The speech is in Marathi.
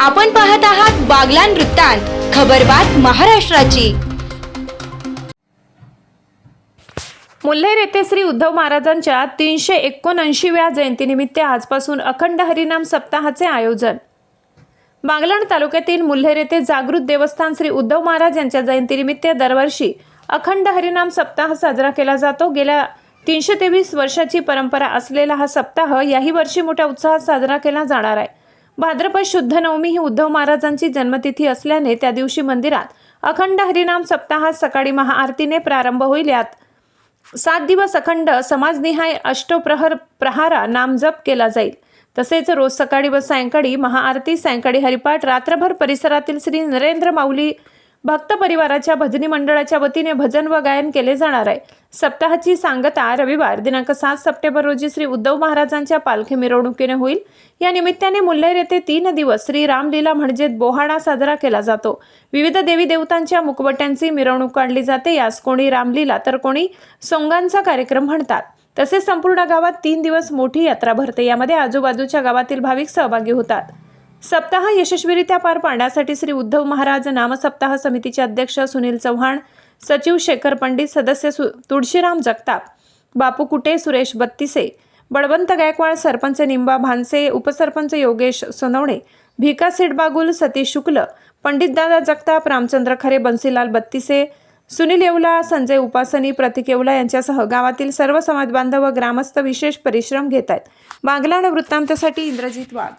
आपण पाहत आहात बागलान वृत्तांत खबरबात महाराष्ट्राची. मुल्हेर येथे श्री उद्धव महाराजांच्या तीनशे एकोणऐंशीव्या जयंतीनिमित्त आजपासून अखंड हरिनाम सप्ताहाचे आयोजन. बागलाण तालुक्यातील मुल्हेर येथे जागृत देवस्थान श्री उद्धव महाराज यांच्या जयंतीनिमित्त दरवर्षी अखंड हरिनाम सप्ताह साजरा केला जातो. गेल्या तीनशे तेवीस वर्षाची परंपरा असलेला हा सप्ताह याही वर्षी मोठ्या उत्साहात साजरा केला जाणार आहे. भाद्रपद शुद्ध नवमी ही उद्धव महाराजांची जन्मतिथी असल्याने त्या दिवशी मंदिरात अखंड हरिनाम सप्ताहात सकाळी महाआरतीने प्रारंभ होईल. यात सात दिवस अखंड समाजनिहाय अष्टप्रहर प्रहारा नामजप केला जाईल. तसेच रोज सकाळी व सायंकाळी महाआरती सायंकाळी हरिपाठ रात्रभर परिसरातील श्री नरेंद्र माऊली भक्त परिवाराच्या भजनी मंडळाच्या वतीने भजन व गायन केले जाणार आहे. सप्ताहाची सांगता रविवार दिनांक सात सप्टेंबर रोजी श्री उद्धव महाराजांच्या पालखी मिरवणुकीने होईल. या निमित्ताने मुल्हेर येथे तीन दिवस श्री रामलीला म्हणजे बोहाडा साजरा केला जातो. विविध देवी देवतांच्या मुखवट्यांची मिरवणूक काढली जाते. यास कोणी रामलीला तर कोणी सोंगांचा कार्यक्रम म्हणतात. तसेच संपूर्ण गावात तीन दिवस मोठी यात्रा भरते. यामध्ये आजूबाजूच्या गावातील भाविक सहभागी होतात. सप्ताह यशस्वीरित्या पार पाडण्यासाठी श्री उद्धव महाराज नामसप्ताह समितीचे अध्यक्ष सुनील चव्हाण सचिव शेखर पंडित सदस्य सु तुळशीराम जगताप बापू कुटे सुरेश बत्तीसे बळवंत गायकवाड सरपंच निंबा भानसे उपसरपंच योगेश सोनवणे भिका सेठबागुल सतीश शुक्ल पंडितदादा जगताप रामचंद्र खरे बन्सीलाल बत्तीसे सुनील येवला संजय उपासनी प्रतीक येवला यांच्यासह गावातील सर्व समाजबांधव व ग्रामस्थ विशेष परिश्रम घेत आहेत. बांगलाड वृत्तांतासाठी इंद्रजित वाघ.